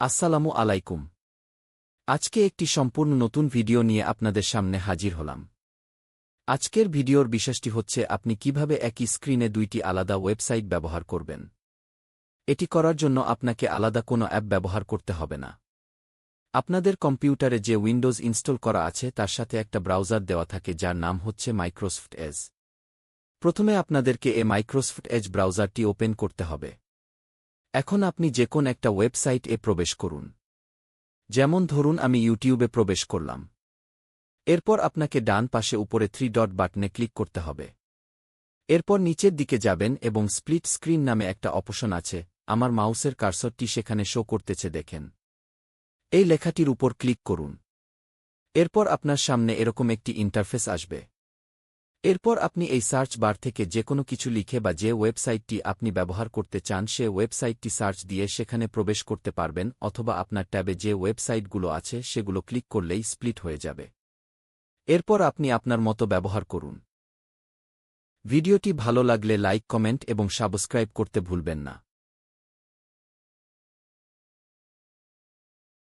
আসসালামু আলাইকুম। আজকে একটি সম্পূর্ণ নতুন ভিডিও নিয়ে আপনাদের সামনে হাজির হলাম। আজকের ভিডিওর বিশেষটি হচ্ছে আপনি কীভাবে একই স্ক্রিনে দুইটি আলাদা ওয়েবসাইট ব্যবহার করবেন। এটি করার জন্য আপনাকে আলাদা কোনো অ্যাপ ব্যবহার করতে হবে না। আপনাদের কম্পিউটারে যে উইন্ডোজ ইনস্টল করা আছে তার সাথে একটা ব্রাউজার দেওয়া থাকে যার নাম হচ্ছে মাইক্রোসফট এজ প্রথমে আপনাদেরকে এ মাইক্রোসফট এজ ব্রাউজারটি ওপেন করতে হবে। এখন আপনি যে কোন একটা ওয়েবসাইট এ প্রবেশ করুন। যেমন ধরুন, আমি ইউটিউবে প্রবেশ করলাম। এরপর আপনাকে ডান পাশে উপরে থ্রি ডট বাটনে ক্লিক করতে হবে। এরপর নিচের দিকে যাবেন এবং স্প্লিট স্ক্রিন নামে একটা অপশন আছে, আমার মাউসের কার্সরটি সেখানে শো করতেছে, দেখেন। এই লেখাটির উপর ক্লিক করুন। এরপর আপনার সামনে এরকম একটি ইন্টারফেস আসবে। এরপর আপনি এই সার্চ বার থেকে যে কোনো কিছু লিখে বা যে ওয়েবসাইটটি আপনি ব্যবহার করতে চান, সে ওয়েবসাইটটি সার্চ দিয়ে সেখানে প্রবেশ করতে পারবেন অথবা আপনার ট্যাবে যে ওয়েবসাইটগুলো আছে, সেগুলো ক্লিক করলেই স্প্লিট হয়ে যাবে। এরপর আপনি আপনার মতো ব্যবহার করুন। ভিডিওটি ভালো লাগলে লাইক, কমেন্ট এবং সাবস্ক্রাইব করতে ভুলবেন না।